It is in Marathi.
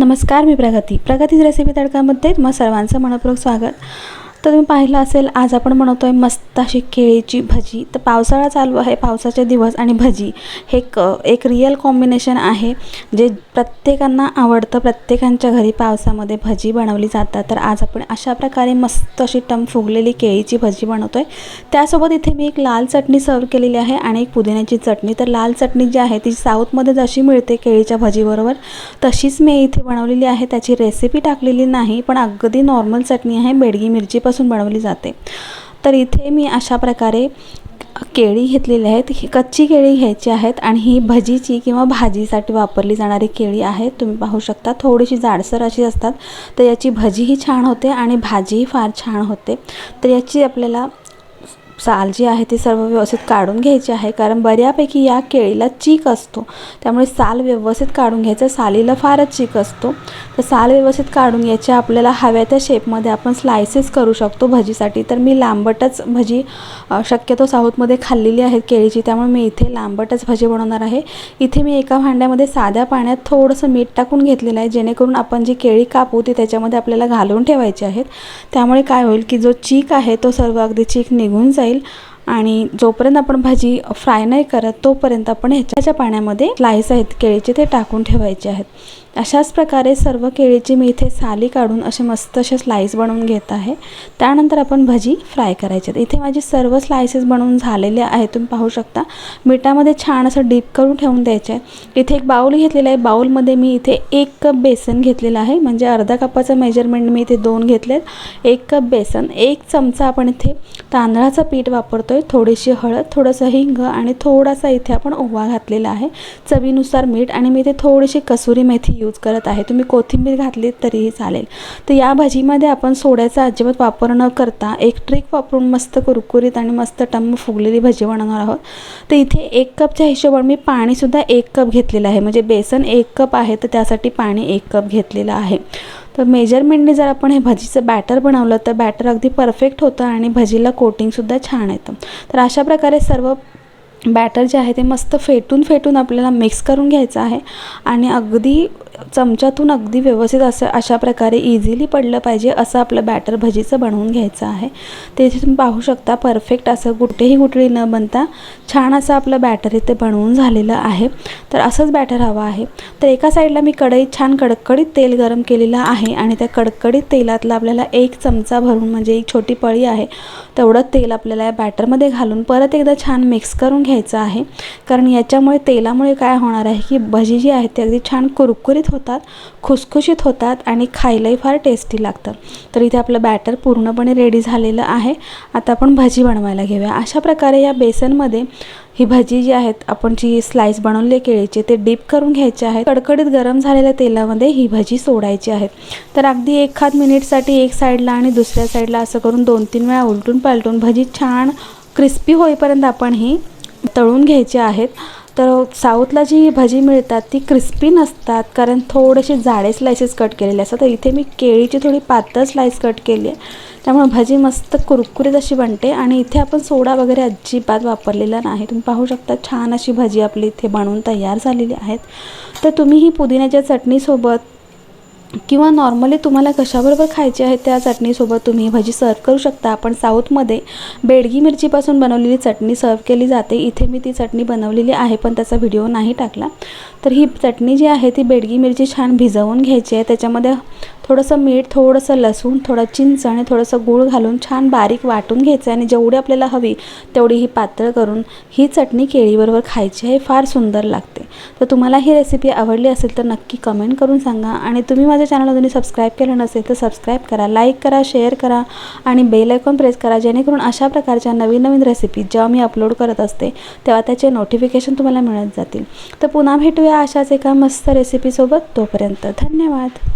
नमस्कार मी प्रगती. प्रगतीच रेसिपी तडकामध्ये मग सर्वांचं मनपूर्वक स्वागत. तर तुम्ही पाहिलं असेल आज आपण म्हणतो आहे मस्त अशी केळीची भजी. तर पावसाळा चालू आहे पावसाचे दिवस आणि भजी. हे एक एक रिअल कॉम्बिनेशन आहे. जे प्रत्येकांना आवडतं प्रत्येकांच्या घरी पावसामध्ये भजी बनवली जातात. तर आज आपण अशा प्रकारे मस्त अशी टम फुगलेली केळीची भजी बनवतो आहे त्यासोबत इथे मी एक लाल चटणी सर्व केलेली आहे आणि एक पुदिन्याची चटणी. तर लाल चटणी जी आहे ती साऊथमध्ये जशी मिळते केळीच्या भजीबरोबर तशीच मी इथे बनवलेली आहे. त्याची रेसिपी टाकलेली नाही पण अगदी नॉर्मल चटणी आहे. बेडगी केळीपासून बनवली जाते. तर इथे मी अशा प्रकारे केळी घेतलेली आहेत. ही कच्ची केळी घ्यायची आहेत आणि ही भजीची किंवा भाजीसाठी वापरली जाणारी केळी आहे. तुम्ही पाहू शकता थोडीशी जाडसर अशी असतात. तर याची भजीही छान होते आणि भाजीही फार छान होते. तर याची आपल्याला साल जी आहे ती सर्व व्यवस्थित काढून घ्यायची आहे. कारण बऱ्यापैकी या केळीला चीक असतो. त्यामुळे साल व्यवस्थित काढून घ्यायचं. सालीला फारच चीक असतो. तर साल व्यवस्थित काढून घ्यायचे. आपल्याला हव्या त्या शेपमध्ये आपण स्लायसेस करू शकतो भजीसाठी. तर मी लांबटच भजी शक्यतो साऊथमध्ये खाल्लेली आहेत केळीची. त्यामुळे मी इथे लांबटच भजी बनवणार आहे. इथे मी एका भांड्यामध्ये साध्या पाण्यात थोडंसं मीठ टाकून घेतलेलं आहे. जेणेकरून आपण जी केळी कापू ती त्याच्यामध्ये आपल्याला घालून ठेवायची आहेत. त्यामुळे काय होईल की जो चीक आहे तो सर्व अगदी चीक निघून जाईल. आणि जोपर्यंत आपण भाजी फ्राय नाही करत तोपर्यंत आपण ह्याच्या पाण्यामध्ये स्लाईस आहेत केळीचे ते टाकून ठेवायचे आहेत. अशाच प्रकारे सर्व केळीची मी इथे साली काढून असे मस्त असे स्लाईस बनवून घेत आहे. त्यानंतर आपण भजी फ्राय करायचे. आहेत इथे माझी सर्व स्लायसेस बनवून झालेले आहेत तुम्ही पाहू शकता. मिठामध्ये छान असं डीप करून ठेवून द्यायचे. आहे इथे एक बाऊल घेतलेला आहे. बाऊलमध्ये मी इथे एक कप बेसन घेतलेलं आहे. म्हणजे अर्धा कपाचं मेजरमेंट मी इथे दोन घेतलेत. एक कप बेसन एक चमचा आपण इथे तांदळाचं पीठ वापरतो आहे थोडीशी हळद थोडंसं हिंग आणि थोडासा इथे आपण ओवा घातलेला आहे. चवीनुसार मीठ आणि मी इथे थोडीशी कसुरी मेथी यूज करत आहे. तुम्ही कोथिंबीर घातली तरीही चालेल. तर या भाजीमध्ये आपण सोड्याचा अजिबात वापर न करता एक ट्रिक वापरून मस्त कुरकुरीत आणि मस्त टम्म फुगलेली भजी बनवणार आहोत. तर इथे एक कपच्या हिशोबाने मी पाणीसुद्धा एक कप घेतलेलं आहे. म्हणजे बेसन एक कप आहे तर त्यासाठी पाणी एक कप घेतलेलं आहे. तर मेजरमेंटने जर आपण हे भजीचं बॅटर बनवलं तर बॅटर अगदी परफेक्ट होतं आणि भजीला कोटिंगसुद्धा छान येतं. तर अशा प्रकारे सर्व बॅटर जे आहे ते मस्त फेटून फेटून आपल्याला मिक्स करून घ्यायचं आहे. आणि अगदी चमच्यातून अगदी व्यवस्थित असं अशा प्रकारे इझिली पडलं पाहिजे असं आपलं बॅटर भजीचं बनवून घ्यायचं आहे. ते तुम्ही पाहू शकता परफेक्ट असं कुठेही गुठळी न बनता छान असं आपलं बॅटर इथे बनवून झालेलं आहे. तर असंच बॅटर हवं आहे. तर एका साईडला मी कढईत छान कडकडीत तेल गरम केलेलं आहे आणि त्या कडकडीत तेलातलं आपल्याला एक चमचा भरून म्हणजे एक छोटी पळी आहे तेवढं तेल आपल्याला या बॅटरमध्ये घालून परत एकदा छान मिक्स करून घ्यायचं आहे. कारण याच्यामुळे तेलामुळे काय होणार आहे की भजी जी आहे ती अगदी छान कुरकुरीत होतात खुसखुशीत होतात आणि खायलाही फार टेस्टी लागतं. तर इथे आपलं बॅटर पूर्णपणे रेडी झालेलं आहे. आता आपण भजी बनवायला घेऊया. अशा प्रकारे या बेसनमध्ये ही भजी जी आहेत आपण जी स्लाइस बनवली आहे केळीची ते डीप करून घ्यायचे आहेत कडकडीत गरम झालेल्या तेलामध्ये ही भजी सोडायची आहेत तर अगदी एखाद मिनिटसाठी एक साईडला आणि दुसऱ्या साईडला असं करून दोन तीन वेळा उलटून पालटून भजी छान क्रिस्पी होईपर्यंत आपण ही तळून घ्यायची आहेत. तर साऊथला जी भजी मिळतात ती क्रिस्पी नसतात कारण थोडेसे जाडे स्लायसेस कट केलेले असतात. तर इथे मी केळीची थोडी पातळ स्लाईस कट केली आहे. त्यामुळे भजी मस्त कुरकुरीत अशी बनते. आणि इथे आपण सोडा वगैरे अजिबात वापरलेला नाही. तुम्ही पाहू शकता छान अशी भजी आपली इथे बनवून तयार झालेली आहेत. तर तुम्ही ही पुदिन्याच्या चटणीसोबत किंवा नॉर्मली तुम्हाला कशाबरोबर खायची आहे त्या चटणीसोबत तुम्ही भजी सर्व करू शकता. आपण साऊथमध्ये बेडगी मिरचीपासून बनवलेली चटणी सर्व केली जाते. इथे मी ती चटणी बनवलेली आहे पण त्याचा व्हिडिओ नाही टाकला. तर ही चटणी जी आहे ती बेडगी मिरची छान भिजवून घ्यायची आहे. त्याच्यामध्ये थोडंसं मीठ थोडंसं लसूण थोडं चिंच आणि थोडंसं गूळ घालून छान बारीक वाटून घ्यायचं आहे आणि जेवढी आपल्याला हवी तेवढी ही पातळ करून ही चटणी केळीबरोबर खायची आहे फार सुंदर लागते. तर तुम्हाला ही रेसिपी आवडली असेल तर नक्की कमेंट करून सांगा आणि तुम्ही माझ्या चॅनल अजूनही सबस्क्राईब केलं नसेल तर सबस्क्राईब करा लाईक करा शेअर करा आणि बेल आयकॉन प्रेस करा जेणेकरून अशा प्रकारच्या नवीन नवीन रेसिपी जेव्हा मी अपलोड करत असते तेव्हा त्याचे नोटिफिकेशन तुम्हाला मिळत जातील. तर पुन्हा भेटूया अशाच एका मस्त रेसिपीसोबत तोपर्यंत धन्यवाद.